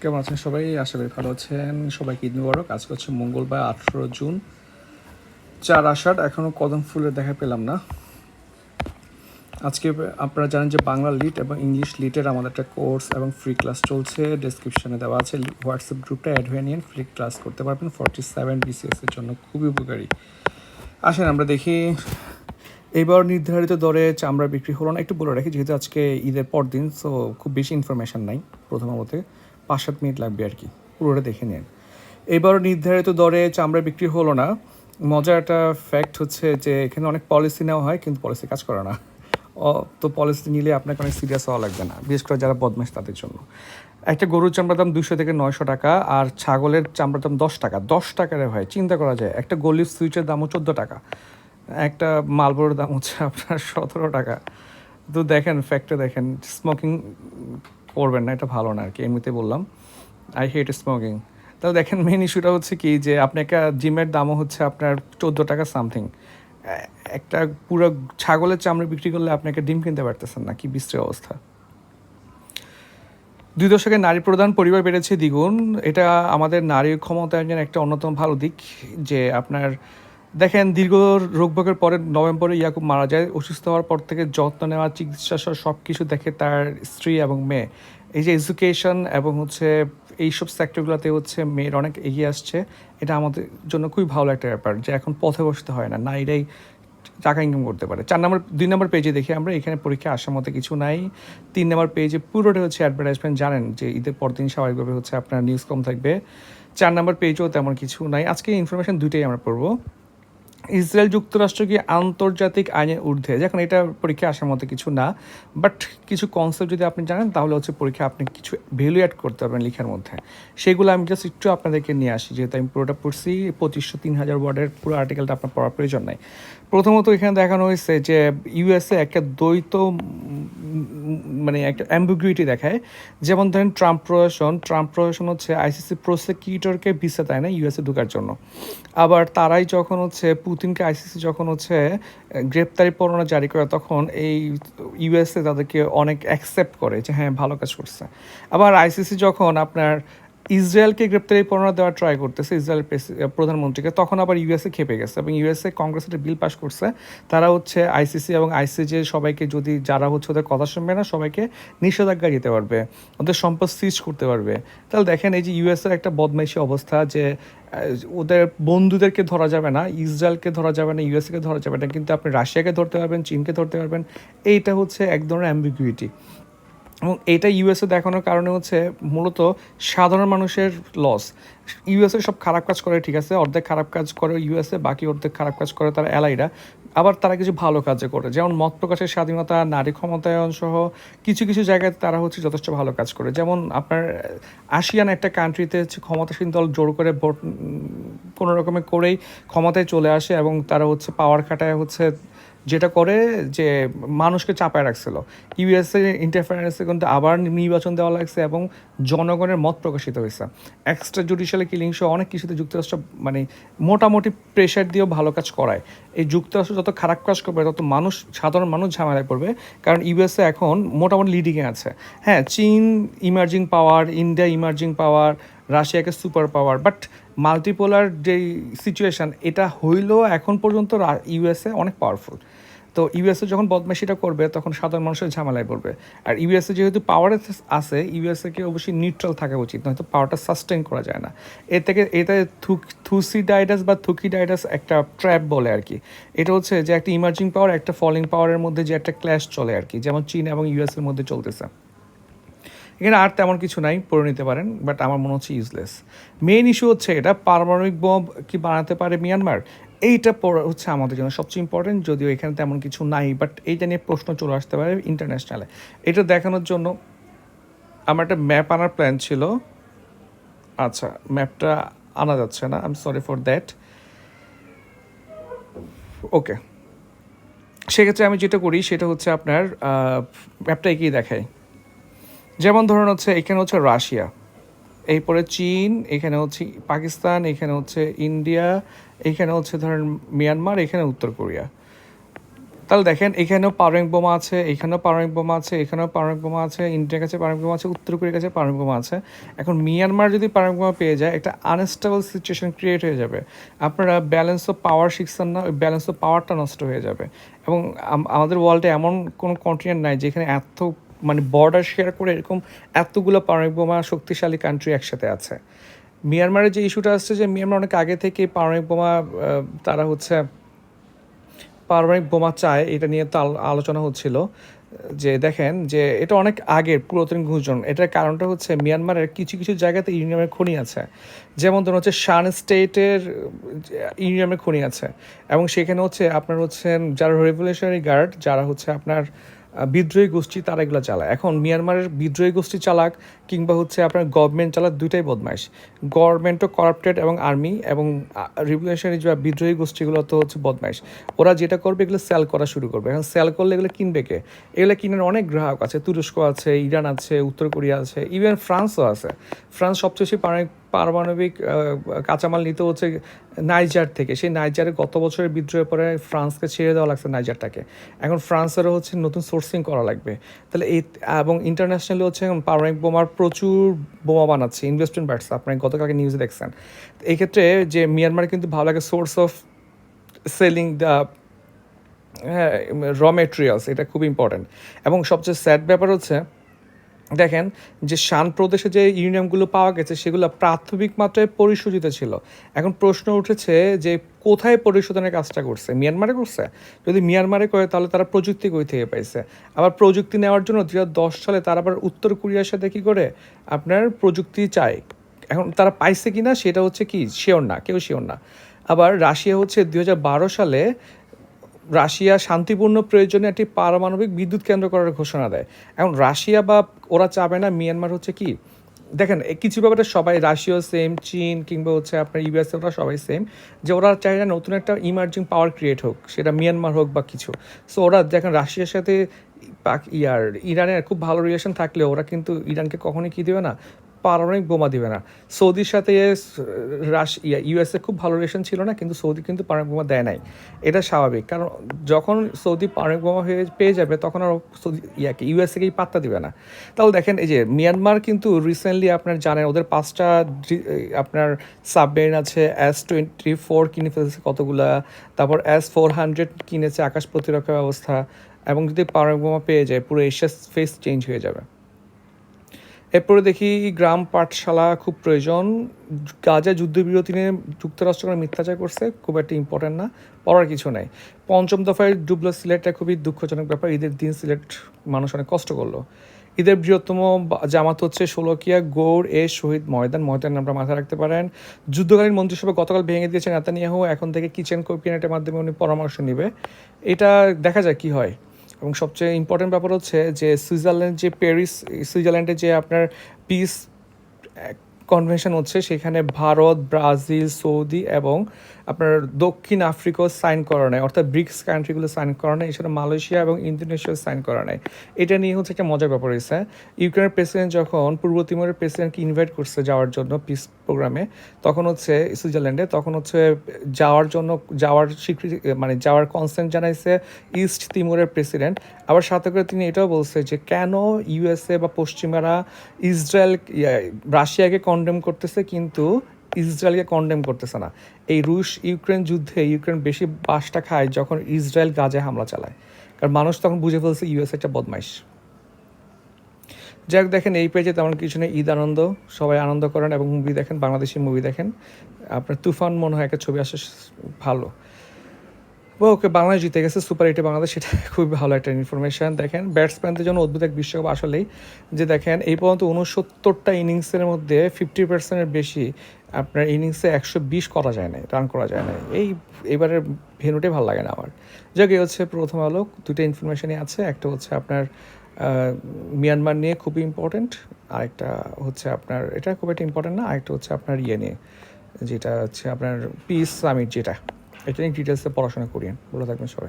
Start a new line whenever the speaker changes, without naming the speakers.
কেমন আছেন সবাই? আশা করি ভালো আছেন। সবাইকে ঈদ মুবারক। আজকে হচ্ছে মঙ্গলবার, আঠেরো জুন। চার আষাঢ় এখনও কদম ফুলের দেখা পেলাম না। আজকে আপনারা জানেন যে বাংলা লিট এবং ইংলিশ লিটের আমাদের একটা কোর্স এবং ফ্রি ক্লাস চলছে। ডেসক্রিপশনে দেওয়া আছে। হোয়াটসঅ্যাপ গ্রুপটা অ্যাড হয়ে নিয়ে ফ্রি ক্লাস করতে পারবেন। ফর্টি সেভেন বিসিএস এর জন্য খুবই উপকারী। আসেন, আমরা দেখি। এবার নির্ধারিত দরে চামড়া বিক্রি হলো না। একটু বলে রাখি, যেহেতু আজকে ঈদের পর দিন সো খুব বেশি ইনফরমেশন নাই প্রথমত পাঁচ সাত মিনিট লাগবে আর কি। পুরোটা দেখে নিন। এবার নির্ধারিত দরে চামড়া বিক্রি হলো না। মজার একটা ফ্যাক্ট হচ্ছে যে এখানে অনেক পলিসি নেওয়া হয়, কিন্তু পলিসি কাজ করে না। তো পলিসি নিলে আপনাকে অনেক সিরিয়াস হওয়া লাগবে না, বিশেষ করে যারা বদমাশ তাদের জন্য। একটা গরুর চামড়ার দাম দুশো থেকে নয়শো টাকা, আর ছাগলের চামড়ার দাম দশ টাকা। দশ টাকারে হয়, চিন্তা করা যায়। একটা গলির সুইচের দামও চোদ্দ টাকা। একটা মালবোর দাম হচ্ছে আপনার সতেরো টাকা। তো দেখেন ফ্যাক্টে দেখেন স্মোকিং করবেন না, এটা ভালো না আর কি এমনিতে বললাম। আই হেট স্মোকিং তাহলে দেখেন মেন ইস্যুটা হচ্ছে কি যে আপনি একটা জিমের দামও হচ্ছে আপনার চোদ্দ টাকা সামথিং একটা পুরো ছাগলের চামড়া বিক্রি করলে আপনি একটা ডিম কিনতে পারতেছেন না, কি বিশ্রী অবস্থা। দুই দশকে নারী প্রধান পরিবার বেড়েছে দ্বিগুণ। এটা আমাদের নারী ক্ষমতায়নের একটা অন্যতম ভালো দিক যে আপনার দেখেন, দীর্ঘ রোগভোগের পরে নভেম্বরে ইয়াকুব মারা যায়। অসুস্থ হওয়ার পর থেকে যত্ন নেওয়া, চিকিৎসা সহ সব কিছু দেখে তার স্ত্রী এবং মেয়ে। এই যে এডুকেশন এবং হচ্ছে এইসব সেক্টরগুলোতে হচ্ছে মেয়ের অনেক এগিয়ে আসছে, এটা আমাদের জন্য খুবই ভালো একটা ব্যাপার যে এখন পথে বসতে হয় না নারীরাই টাকা ইনকাম করতে পারে। চার নম্বর, দুই নম্বর পেজে দেখি আমরা, এখানে পরীক্ষা আসার মতো কিছু নাই। তিন নম্বর পেজে পুরোটা হচ্ছে অ্যাডভার্টাইজমেন্ট জানেন যে ঈদের পর দিন স্বাভাবিকভাবে হচ্ছে আপনার নিউজ কম থাকবে। চার নম্বর পেজেও তেমন কিছু নাই। আজকে ইনফরমেশন দুইটাই আমরা পড়ব। ইসরায়েল যুক্তরাষ্ট্র কি আন্তর্জাতিক আইনের ঊর্ধ্বে? যখন এটা পরীক্ষা আসার মতো কিছু না বাট কিছু কনসেপ্ট যদি আপনি জানেন, তাহলে হচ্ছে পরীক্ষা আপনি কিছু ভ্যালু অ্যাড করতে পারবেন লেখার মধ্যে। সেগুলো আমি জাস্ট একটু আপনাদেরকে নিয়ে আসি, যেহেতু আমি পুরোটা পড়ছি, পঁচিশশো তিন হাজার ওয়ার্ডের পুরো আর্টিকেলটা আপনার পড়ার প্রয়োজন নাই। প্রথমত এখানে দেখানো হয়েছে যে ইউএসএ একটা দ্বৈত মানে একটা অ্যাম্বিগুইটি দেখায়। যেমন ধরেন, ট্রাম্প প্রশাসন ট্রাম্প প্রশাসন হচ্ছে আইসিসি প্রসিকিউটরকে ভিসা দেয় না ইউএসএ ঢোকার জন্য। আবার তারাই যখন হচ্ছে পুতিনকে আইসিসি যখন হচ্ছে গ্রেপ্তারি পরোয়ানা জারি করে, তখন এই ইউএসএ তাদেরকে অনেক অ্যাকসেপ্ট করে যে হ্যাঁ ভালো কাজ করছে। আবার আইসিসি যখন আপনার ইসরায়েলকে গ্রেপ্তারি পরোয়ানা দেওয়ার ট্রাই করতেছে ইসরায়েল প্রধানমন্ত্রীকে। তখন আবার ইউএসএ খেপে গেছে এবং ইউএসএ কংগ্রেস একটা বিল পাস করছে। তারা হচ্ছে আইসিসি এবং আইসিজে সবাইকে যদি যারা হচ্ছে ওদের কথা শুনবে না, সবাইকে নিষেধাজ্ঞা দিতে পারবে, ওদের সম্পদ সিজ করতে পারবে। তাহলে দেখেন এই যে ইউএসএর একটা বদমাইশি অবস্থা যে ওদের বন্ধুদেরকে ধরা যাবে না, ইসরায়েলকে ধরা যাবে না ইউএসএকে ধরা যাবে না, কিন্তু আপনি রাশিয়াকে ধরতে পারবেন, চীনকে ধরতে পারবেন। এইটা হচ্ছে এক ধরনের অ্যাম্বিগুইটি এবং এটা ইউএসএ দেখানোর কারণে হচ্ছে মূলত সাধারণ মানুষের লস ইউএসএ সব খারাপ কাজ করে, ঠিক আছে? অর্ধেক খারাপ কাজ করে ইউএসএ বাকি অর্ধেক খারাপ কাজ করে তার এলাইরা আবার তারা কিছু ভালো কাজে করে, যেমন মত প্রকাশের স্বাধীনতা, নারী ক্ষমতায়ন সহ কিছু কিছু জায়গায় তারা হচ্ছে যথেষ্ট ভালো কাজ করে। যেমন আপনার আসিয়ান একটা কান্ট্রিতে হচ্ছে ক্ষমতাসীন দল জোর করে ভোট কোনো রকমে করেই ক্ষমতায় চলে আসে এবং তারা হচ্ছে পাওয়ার খাটায় হচ্ছে যেটা করে যে মানুষকে চাপায় রাখছিল। ইউএসএ ইন্টারফারেন্সে কিন্তু আবার নির্বাচন দেওয়া লাগছে এবং জনগণের মত প্রকাশিত হয়েছে। এক্সট্রা জুডিশিয়াল কিলিং সহ অনেক কিছুতে যুক্তরাষ্ট্র মানে মোটামুটি প্রেশার দিয়েও ভালো কাজ করায়। এই যুক্তরাষ্ট্র যত খারাপ কাজ করবে, তত মানুষ, সাধারণ মানুষ ঝামেলায় পড়বে। কারণ ইউএসএ এখন মোটামুটি লিডিংয়ে আছে। হ্যাঁ চীন emerging power India emerging power রাশিয়াকে সুপার পাওয়ার বাট মাল্টিপোলার যে সিচুয়েশন এটা হইলেও এখন পর্যন্ত ইউএসএ অনেক পাওয়ারফুল তো ইউএসএ যখন বদমাশিটা করবে, তখন সাধারণ মানুষের ঝামেলায় পড়বে। আর ইউএসএ যেহেতু পাওয়ারে আছে ইউএসএকে অবশ্যই নিউট্রাল থাকা উচিত, নয়তো পাওয়ারটা সাস্টেন করা যায় না। এর থেকে এটা থুসিডাইডাস বা থুকি থুকিডাইডাস একটা ট্র্যাপ বলে আর কি। এটা হচ্ছে যে একটা ইমার্জিং পাওয়ার একটা ফলিং পাওয়ারের মধ্যে যে একটা ক্ল্যাশ চলে আর কি, যেমন চীন এবং ইউএস এর মধ্যে চলতেছে। এখানে আর তেমন কিছু নাই, পড়ে নিতে পারেন বাট আমার মনে হচ্ছে ইউজলেস মেইন ইস্যু হচ্ছে এটা, পারমাণবিক বোম কি বানাতে পারে মিয়ানমার এইটা পড়া হচ্ছে আমাদের জন্য সবচেয়ে ইম্পর্টেন্ট যদিও এখানে তেমন কিছু নাই বাট এইটা নিয়ে প্রশ্ন চলে আসতে পারে ইন্টারন্যাশনালে এটা দেখানোর জন্য আমার একটা ম্যাপ আনার প্ল্যান ছিল। আচ্ছা ম্যাপটা আনা যাচ্ছে না I am sorry for that okay সেক্ষেত্রে আমি যেটা করি, সেটা হচ্ছে আপনার ম্যাপটা এগিয়ে দেখাই। যেমন ধরুন হচ্ছে, এখানে হচ্ছে রাশিয়া। এরপরে চীন, এখানে হচ্ছে পাকিস্তান, এখানে হচ্ছে ইন্ডিয়া, এখানে হচ্ছে ধরেন মিয়ানমার, এখানে উত্তর কোরিয়া। তাহলে দেখেন, এখানেও পারমাণবিক বোমা আছে, এখানেও পারমাণবিক বোমা আছে, এখানেও পারমাণবিক বোমা আছে, ইন্ডিয়ার কাছে পারমাণবিক বোমা আছে, উত্তর কোরিয়ার কাছে পারমাণবিক বোমা আছে। এখন মিয়ানমার যদি পারমাণবিক বোমা পেয়ে যায়, একটা আনস্টেবল সিচুয়েশন ক্রিয়েট হয়ে যাবে। আপনারা ব্যালেন্স অফ পাওয়ার শিখছেন না, ওই ব্যালেন্স অফ পাওয়ারটা নষ্ট হয়ে যাবে। এবং আমাদের ওয়ার্ল্ডে এমন কোনো কন্টিনেন্ট নাই যেখানে এত মানে বর্ডার শেয়ার করে এরকম এতগুলো পারমাণবিক বোমা শক্তিশালী কান্ট্রি একসাথে আছে। মিয়ানমারের যে ইস্যুটা আসছে যে মিয়ানমার অনেক আগে থেকে পারমাণবিক বোমা তারা হচ্ছে পারমাণবিক বোমা চায়, এটা নিয়ে তো আলো- আলোচনা হচ্ছিল। যে দেখেন যে এটা অনেক আগের পুরাতন গুঞ্জন এটার কারণটা হচ্ছে মিয়ানমারের কিছু কিছু জায়গাতে ইউনিয়ামের খনি আছে। যেমন ধরুন হচ্ছে শান স্টেটের ইউনিয়ামের খনি আছে। এবং সেখানে হচ্ছে আপনার হচ্ছেন যারা রেভলিউশনারি গার্ড যারা হচ্ছে আপনার বিদ্রোহী গোষ্ঠী তারা এগুলো চালায়। এখন মিয়ানমারের বিদ্রোহী গোষ্ঠী চালাক কিংবা হচ্ছে আপনার গভর্নমেন্ট চালাক দুইটাই বদমাইশ। গভর্নমেন্টও করাপ্টেড এবং আর্মি এবং রিভলিউশনারি যে বিদ্রোহী গোষ্ঠীগুলো তো হচ্ছে বদমাইশ। ওরা যেটা করবে এগুলো সেল করা শুরু করবে। এখন সেল করলে এগুলো কিনবে কে? এগুলো কিনার অনেক গ্রাহক আছে, তুরস্ক আছে, ইরান আছে, উত্তর কোরিয়া আছে ইভেন ফ্রান্সও আছে। ফ্রান্স সবচেয়ে বেশি পারমাণবিক কাঁচামাল নিতে হচ্ছে নাইজার থেকে। সেই নাইজারে গত বছরের বিদ্রোহের পরে ফ্রান্সকে ছেড়ে দেওয়া লাগছে নাইজারটাকে। এখন ফ্রান্সেরও হচ্ছে নতুন সোর্সিং করা লাগবে। তাহলে এই, এবং ইন্টারন্যাশনালি হচ্ছে এখন পারমাণবিক বোমার প্রচুর বোমা বানাচ্ছে ইনভেস্টমেন্ট বাড়ছে। আপনি গতকালকে নিউজে দেখছেন। এই ক্ষেত্রে যে মিয়ানমার কিন্তু ভালো লাগে সোর্স অফ সেলিং দ্য হ্যাঁ র মেটেরিয়ালস এটা খুব ইম্পর্ট্যান্ট এবং সবচেয়ে স্যাড ব্যাপার হচ্ছে দেখেন যে শান প্রদেশে যে ইউনিয়নগুলো পাওয়া গেছে, সেগুলো প্রাথমিক মাত্রায় পরিশোধিত ছিল। এখন প্রশ্ন উঠেছে যে কোথায় পরিশোধনের কাজটা করছে? মিয়ানমারে করছে? যদি মিয়ানমারে করে, তাহলে তারা প্রযুক্তি কই থেকে পাইছে? আবার প্রযুক্তি নেওয়ার জন্য দু সালে তারা আবার উত্তর কোরিয়ার সাথে কী করে? আপনার প্রযুক্তি চায় এখন তারা পাইছে কি না সেটা হচ্ছে কি? শিওর না, কেউ শিওর না। আবার রাশিয়া হচ্ছে দুই হাজার বারো সালে রাশিয়া শান্তিপূর্ণ প্রয়োজনে একটি পারমাণবিক বিদ্যুৎ কেন্দ্র করার ঘোষণা দেয়। এখন রাশিয়া বা ওরা চাবে না, মিয়ানমার হচ্ছে কি? দেখেন কিছু ব্যাপারে সবাই, রাশিয়াও সেম চীন কিংবা হচ্ছে আপনার ইউএসএ, ওরা সবাই সেম যে ওরা চায় না নতুন একটা ইমার্জিং পাওয়ার ক্রিয়েট হোক, সেটা মিয়ানমার হোক বা কিছু। সো ওরা দেখেন, রাশিয়ার সাথে ইয়ার, ইরানের খুব ভালো রিলেশন থাকলে ওরা কিন্তু ইরানকে কখনোই কী দেবে না? পারমাণবিক বোমা দিবে না। সৌদির সাথে রাশ ইউএসএ খুব ভালো রিলেশন ছিল না, কিন্তু সৌদি কিন্তু পারমাণবিক বোমা দেয় নাই। এটা স্বাভাবিক, কারণ যখন সৌদি পারমাণবিক বোমা হয়ে, পেয়ে যাবে, তখন আর সৌদি, ইয়াকে ইউএসএকেই পাত্তা দিবে না। তাহলে দেখেন, এই যে মিয়ানমার কিন্তু রিসেন্টলি আপনার জানেন, ওদের পাঁচটা আপনার সাবমেরিন আছে এস টোয়েন্টি ফোর কিনে ফেলেছে কতগুলা, তারপর এস ফোর হান্ড্রেড কিনেছে আকাশ প্রতিরক্ষা ব্যবস্থা, এবং যদি পারমাণবিক বোমা পেয়ে যায়, পুরো এশিয়ার ফেস চেঞ্জ হয়ে যাবে। এরপরে দেখি গ্রাম পাঠশালা খুব প্রয়োজন। গাজা যুদ্ধবিরতি নিয়ে যুক্তরাষ্ট্র কোনো মিথ্যাচার করছে, খুব একটা ইম্পর্টেন্ট না, পড়ার কিছু নেই। পঞ্চম দফায় ডুবলো সিলেটটা খুবই দুঃখজনক ব্যাপার, ঈদের দিন সিলেট মানুষ অনেক কষ্ট করল। ঈদের বৃহত্তম জামাত হচ্ছে ষোলকিয়া গৌড় এ শহীদ ময়দান। ময়দান নামটা মাথায় রাখতে পারেন। যুদ্ধকালীন মন্ত্রিসভা গতকাল ভেঙে দিয়েছেন নেতানিয়াহু। এখন থেকে কিচেন ক্যাবিনেটের মাধ্যমে উনি পরামর্শ নেবে। এটা দেখা যায় কি হয়। এবং সবচেয়ে ইম্পর্টেন্ট ব্যাপার হচ্ছে যে সুইজারল্যান্ড যে প্যারিস, সুইজারল্যান্ডে যে আপনার পিস কনভেনশন হচ্ছে, সেখানে ভারত, ব্রাজিল, সৌদি এবং আপনার দক্ষিণ আফ্রিকাও সাইন করা নেয় অর্থাৎ ব্রিক্স কান্ট্রিগুলো সাইন করা নেয় এছাড়া মালয়েশিয়া এবং ইন্দোনেশিয়া সাইন করা নেয় এটা নিয়ে হচ্ছে একটা মজার ব্যাপার হয়েছে। ইউক্রেনের প্রেসিডেন্ট যখন পূর্ব তিমুরের প্রেসিডেন্টকে ইনভাইট করছে যাওয়ার জন্য পিস প্রোগ্রামে তখন হচ্ছে সুইজারল্যান্ডে, তখন হচ্ছে যাওয়ার জন্য, যাওয়ার স্বীকৃতি মানে যাওয়ার কনসেন্ট জানাইছে ইস্ট তিমুরের প্রেসিডেন্ট আবার সাথে করে তিনি এটাও বলছে যে, কেন ইউএসএ বা পশ্চিমারা ইসরায়েল রাশিয়াকে কন্ডেম করতেছে, কিন্তু ইসরায়েলকে কন্ডেম করতেছে না। এই রুশ ইউক্রেন যুদ্ধে ইউক্রেন বেশি বাসটা খায় যখন ইসরায়েল গাজে হামলা চালায়। কারণ মানুষ তখন বুঝে ফেলছে ইউএস একটা বদমাইশ। যাই দেখেন এই পেজে তেমন কিছু নেই। ঈদ আনন্দ, সবাই আনন্দ করেন এবং মুভি দেখেন, বাংলাদেশি মুভি দেখেন। আপনার তুফান মনে হয় একটা ছবি আসে, ভালো। ওকে, বাংলাদেশ জিতে গেছে, সুপার এইটে বাংলাদেশ সেটা খুবই ভালো একটা ইনফরমেশন দেখেন, ব্যাটসম্যানদের জন্য অদ্ভুত এক বিশ্বকাপ আসলেই। যে দেখেন, এই পর্যন্ত উনসত্তরটা ইনিংসের মধ্যে ফিফটি পার্সেন্টের বেশি আপনার ইনিংসে একশো বিশ করা যায় না রান করা যায় না এই, এবারের ভেনুটাই ভালো লাগে না আমার। যাক হচ্ছে প্রথম আলোক। দুটো ইনফরমেশনই আছে। একটা হচ্ছে আপনার মিয়ানমার নিয়ে খুবই ইম্পর্টেন্ট আরেকটা হচ্ছে আপনার, এটা খুব একটা ইম্পর্টেন্ট না। আরেকটা হচ্ছে আপনার ইয়ে নিয়ে, যেটা হচ্ছে আপনার পিস সামিট যেটা। এটা নিয়ে ডিটেলসে পড়াশোনা করিয়েন। ভালো থাকবেন সবাই।